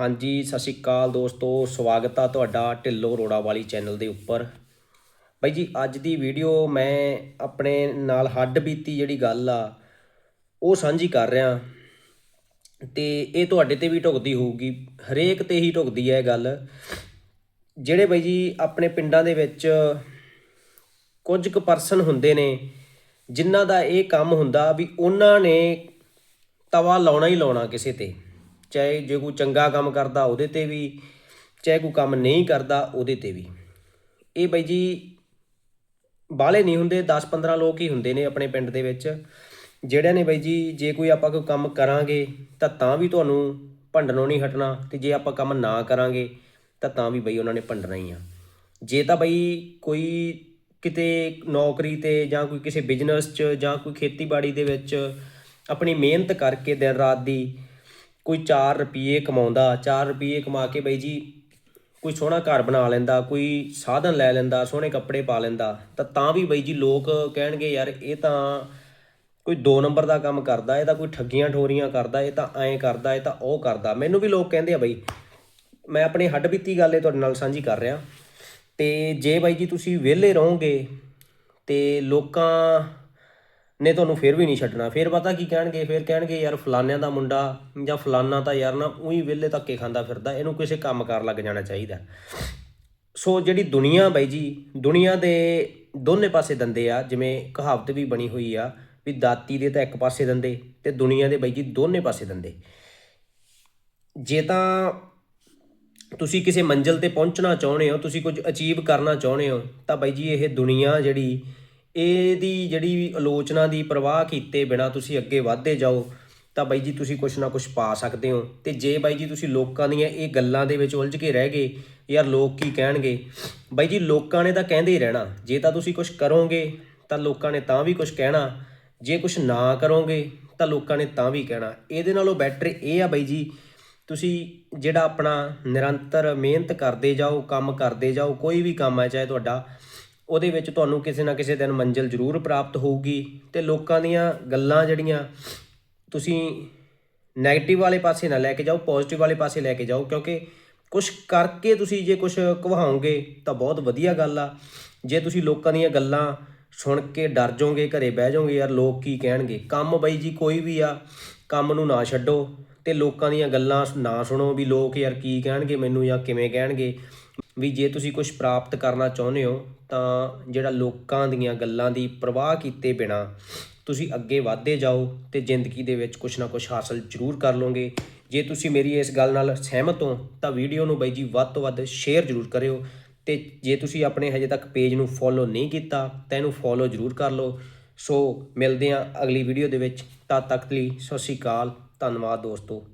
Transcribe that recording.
ਹਾਂਜੀ, ਸਤਿ ਸ਼੍ਰੀ ਅਕਾਲ ਦੋਸਤੋ, ਸਵਾਗਤ ਆ ਤੁਹਾਡਾ ਢਿੱਲੋ ਰੋੜਾ ਵਾਲੀ ਚੈਨਲ ਦੇ ਉੱਪਰ। ਬਾਈ ਜੀ, ਅੱਜ ਦੀ ਵੀਡੀਓ ਮੈਂ ਆਪਣੇ ਨਾਲ ਹੱਡ ਬੀਤੀ ਜਿਹੜੀ ਗੱਲ ਆ, ਉਹ ਸਾਂਝੀ ਕਰ ਰਿਹਾ। ਤੇ ਇਹ ਤੁਹਾਡੇ ਤੇ ਵੀ ਢੁਕਦੀ ਹੋਊਗੀ, ਹਰੇਕ ਤੇ ਹੀ ਢੁਕਦੀ ਹੈ ਇਹ ਗੱਲ। ਜਿਹੜੇ ਬਾਈ ਜੀ, ਆਪਣੇ ਪਿੰਡਾਂ ਦੇ ਵਿੱਚ ਕੁਝ ਕੁ ਪਰਸਨ ਹੁੰਦੇ ਨੇ, ਜਿਨ੍ਹਾਂ ਦਾ ਇਹ ਕੰਮ ਹੁੰਦਾ ਵੀ ਉਹਨਾਂ ਨੇ ਤਵਾ ਲਾਉਣਾ ਹੀ ਲਾਉਣਾ ਕਿਸੇ ਤੇ। ਚਾਹੇ ਜੇ ਕੋਈ ਚੰਗਾ ਕੰਮ ਕਰਦਾ ਉਹਦੇ ਤੇ ਵੀ, ਚਾਹੇ ਕੋਈ ਕੰਮ ਨਹੀਂ ਕਰਦਾ ਉਹਦੇ ਤੇ ਵੀ। ਇਹ ਬਾਈ ਜੀ ਬਾਹਲੇ ਨਹੀਂ ਹੁੰਦੇ 10-15 ਲੋਕ ਹੀ ਹੁੰਦੇ ਨੇ ਆਪਣੇ ਪਿੰਡ ਦੇ ਵਿੱਚ। ਜਿਹੜਿਆਂ ਨੇ ਬਾਈ ਜੀ, ਜੇ ਕੋਈ ਆਪਾਂ ਕੋਈ ਕੰਮ ਕਰਾਂਗੇ ਤਾਂ ਤਾਂ ਵੀ ਤੁਹਾਨੂੰ ਭੰਡਣੋਂ ਨਹੀਂ ਹਟਣਾ ਤੇ ਜੇ ਆਪਾਂ ਕੰਮ ਨਾ ਕਰਾਂਗੇ ਤਾਂ ਤਾਂ ਵੀ ਬਈ ਉਹਨਾਂ ਨੇ ਭੰਡਣਾ ਹੀ ਆ। ਜੇ ਤਾਂ ਬਈ ਕੋਈ ਕਿਤੇ ਨੌਕਰੀ ਤੇ ਜਾਂ ਕੋਈ ਕਿਸੇ ਬਿਜ਼ਨਸ 'ਚ ਜਾਂ ਕੋਈ ਖੇਤੀਬਾੜੀ ਦੇ ਵਿੱਚ ਆਪਣੀ ਮਿਹਨਤ ਕਰਕੇ ਦਿਨ ਰਾਤ ਦੀ ਕੋਈ 4 ਰੁਪਏ ਕਮਾਉਂਦਾ 4 ਰੁਪਏ ਕਮਾ ਕੇ ਬਈ ਜੀ ਕੋਈ ਸੋਹਣਾ ਘਰ ਬਣਾ ਲੈਂਦਾ, ਕੋਈ ਸਾਧਨ ਲੈ ਲੈਂਦਾ, ਸੋਹਣੇ ਕੱਪੜੇ ਪਾ ਲੈਂਦਾ, ਤਾਂ ਤਾਂ ਵੀ ਬਈ ਜੀ ਲੋਕ ਕਹਿਣਗੇ, ਯਾਰ, ਇਹ ਤਾਂ ਕੋਈ 2 ਨੰਬਰ ਦਾ ਕੰਮ ਕਰਦਾ, ਇਹ ਤਾਂ ਕੋਈ ਠੱਗੀਆਂ ਠੋਰੀਆਂ ਕਰਦਾ, ਇਹ ਤਾਂ ਐਂ ਕਰਦਾ, ਇਹ ਤਾਂ ਉਹ ਕਰਦਾ। ਮੈਨੂੰ ਵੀ ਲੋਕ ਕਹਿੰਦੇ ਆ ਬਈ, ਮੈਂ ਆਪਣੀ ਹੱਡ ਬੀਤੀ ਗੱਲ ਇਹ ਤੁਹਾਡੇ ਨਾਲ ਸਾਂਝੀ ਕਰ ਰਿਹਾ। ਤੇ ਜੇ ਬਾਈ ਜੀ ਤੁਸੀਂ ਵਿਹਲੇ ਰਹੋਗੇ, ਤੇ ਲੋਕਾਂ ਨੇ ਤੁਹਾਨੂੰ ਫਿਰ ਵੀ ਨਹੀਂ ਛੱਡਣਾ। ਫਿਰ ਪਤਾ ਕੀ ਕਹਿਣਗੇ? ਫਿਰ ਕਹਿਣਗੇ, ਯਾਰ ਫਲਾਨਿਆਂ ਦਾ ਮੁੰਡਾ ਜਾਂ ਫਲਾਨਾ ਤਾਂ ਯਾਰ ਨਾ ਉਹੀ ਵਿਹਲੇ ਧੱਕੇ ਖਾਂਦਾ ਫਿਰਦਾ, ਇਹਨੂੰ ਕਿਸੇ ਕੰਮ ਕਾਰ ਲੱਗ ਜਾਣਾ ਚਾਹੀਦਾ। ਸੋ ਜਿਹੜੀ ਦੁਨੀਆ ਬਾਈ ਜੀ, ਦੁਨੀਆ ਦੇ ਦੋਨੇ ਪਾਸੇ ਦੰਦੇ ਆ, ਜਿਵੇਂ ਕਹਾਵਤ ਵੀ ਬਣੀ ਹੋਈ ਆ ਵੀ ਦਾਤੀ ਦੇ ਤਾਂ ਇੱਕ ਪਾਸੇ ਦੰਦੇ ਤੇ ਦੁਨੀਆ ਦੇ ਬਾਈ ਜੀ ਦੋਨੇ ਪਾਸੇ ਦੰਦੇ। ਜੇ ਤਾਂ ਤੁਸੀਂ ਕਿਸੇ ਮੰਜ਼ਿਲ ਤੇ ਪਹੁੰਚਣਾ ਚਾਹੁੰਦੇ ਹੋ, ਤੁਸੀਂ ਕੁਝ ਅਚੀਵ ਕਰਨਾ ਚਾਹੁੰਦੇ ਹੋ, ਤਾਂ ਬਾਈ ਜੀ ਇਹ ਦੁਨੀਆ ਜਿਹੜੀ ਇਹਦੀ ਜਿਹੜੀ ਆਲੋਚਨਾ ਦੀ ਪ੍ਰਵਾਹ ਕੀਤੇ ਬਿਨਾ ਤੁਸੀਂ ਅੱਗੇ ਵਧਦੇ ਜਾਓ, ਤਾਂ ਬਾਈ ਜੀ ਤੁਸੀਂ ਕੁਝ ਨਾ ਕੁਝ ਪਾ ਸਕਦੇ ਹੋ। ਤੇ ਜੇ ਬਾਈ ਜੀ ਤੁਸੀਂ ਲੋਕਾਂ ਦੀਆਂ ਇਹ ਗੱਲਾਂ ਦੇ ਵਿੱਚ ਉਲਝ ਕੇ ਰਹਿ ਗਏ, ਯਾਰ ਲੋਕ ਕੀ ਕਹਿਣਗੇ? ਬਾਈ ਜੀ ਲੋਕਾਂ ਨੇ ਤਾਂ ਕਹਿੰਦੇ ਹੀ ਰਹਿਣਾ, ਜੇ ਤਾਂ ਤੁਸੀਂ ਕੁਝ ਕਰੋਗੇ, ਤਾਂ ਲੋਕਾਂ ਨੇ ਤਾਂ ਵੀ ਕੁਝ ਕਹਿਣਾ। ਜੇ ਕੁਝ ਨਾ ਕਰੋਗੇ, ਤਾਂ ਲੋਕਾਂ ਨੇ ਤਾਂ ਵੀ ਕਹਿਣਾ। ਇਹਦੇ ਨਾਲੋਂ ਬੈਟਰ ਇਹ ਆ ਬਾਈ ਜੀ, ਤੁਸੀਂ ਜਿਹੜਾ ਆਪਣਾ ਨਿਰੰਤਰ ਮਿਹਨਤ ਕਰਦੇ ਜਾਓ, ਕੰਮ ਕਰਦੇ ਜਾਓ, ਕੋਈ ਵੀ ਕੰਮ ਹੈ, ਚਾਹੇ ਤੁਹਾਡਾ ਉਹਦੇ ਵਿੱਚ ਤੁਹਾਨੂੰ ਕਿਸੇ ਨਾ ਕਿਸੇ ਦਿਨ ਮੰਜ਼ਿਲ ਜ਼ਰੂਰ ਪ੍ਰਾਪਤ ਹੋਊਗੀ ਤੇ ਲੋਕਾਂ ਦੀਆਂ ਗੱਲਾਂ ਜਿਹੜੀਆਂ ਤੁਸੀਂ 네ਗੇਟਿਵ ਵਾਲੇ ਪਾਸੇ ਨਾ ਲੈ ਕੇ ਜਾਓ ਪੋਜ਼ਿਟਿਵ ਵਾਲੇ ਪਾਸੇ ਲੈ ਕੇ ਜਾਓ, ਕਿਉਂਕਿ ਕੁਝ ਕਰਕੇ ਤੁਸੀਂ ਜੇ ਕੁਝ ਕਵਾਓਗੇ ਤਾਂ ਬਹੁਤ ਵਧੀਆ ਗੱਲ ਆ। ਜੇ ਤੁਸੀਂ ਲੋਕਾਂ ਦੀਆਂ ਗੱਲਾਂ ਸੁਣ ਕੇ ਡਰ ਜਾਓਗੇ, ਘਰੇ ਬਹਿ ਜਾਓਗੇ, ਯਾਰ ਲੋਕ ਕੀ ਕਹਿਣਗੇ? ਕੰਮ ਬਈ ਜੀ ਕੋਈ ਵੀ ਆ, ਕੰਮ ਨੂੰ ਨਾ ਛੱਡੋ ਤੇ ਲੋਕਾਂ ਦੀਆਂ ਗੱਲਾਂ ਨਾ ਸੁਣੋ ਵੀ ਲੋਕ ਯਾਰ ਕੀ ਕਹਿਣਗੇ, ਮੈਨੂੰ ਜਾਂ ਕਿਵੇਂ ਕਹਿਣਗੇ। ਵੀ ਜੇ ਤੁਸੀਂ ਕੁਝ ਪ੍ਰਾਪਤ ਕਰਨਾ ਚਾਹੁੰਦੇ ਹੋ, ਤਾਂ ਜਿਹੜਾ ਲੋਕਾਂ ਦੀਆਂ ਗੱਲਾਂ ਦੀ ਪ੍ਰਵਾਹ ਕੀਤੇ ਬਿਨਾ ਤੁਸੀਂ ਅੱਗੇ ਵਧਦੇ ਜਾਓ ਤੇ ਜ਼ਿੰਦਗੀ ਦੇ ਵਿੱਚ ਕੁਝ ਨਾ ਕੁਝ ਹਾਸਲ ਜ਼ਰੂਰ ਕਰ ਲਓਗੇ ਜੇ ਤੁਸੀਂ ਮੇਰੀ ਇਸ ਗੱਲ ਨਾਲ ਸਹਿਮਤ ਹੋ, ਤਾਂ ਵੀਡੀਓ ਨੂੰ ਬਾਈ ਜੀ ਵੱਧ ਤੋਂ ਵੱਧ ਸ਼ੇਅਰ ਜ਼ਰੂਰ ਕਰਿਓ ਤੇ ਜੇ ਤੁਸੀਂ ਆਪਣੇ ਹਜੇ ਤੱਕ ਪੇਜ ਨੂੰ ਫੋਲੋ ਨਹੀਂ ਕੀਤਾ, ਤਾਂ ਇਹਨੂੰ ਫੋਲੋ ਜ਼ਰੂਰ ਕਰ ਲਓ। ਸੋ ਮਿਲਦੇ ਹਾਂ ਅਗਲੀ ਵੀਡੀਓ ਦੇ ਵਿੱਚ। ਤਦ ਤੱਕ ਲਈ ਸਤਿ ਸ਼੍ਰੀ ਅਕਾਲ, ਧੰਨਵਾਦ ਦੋਸਤੋ।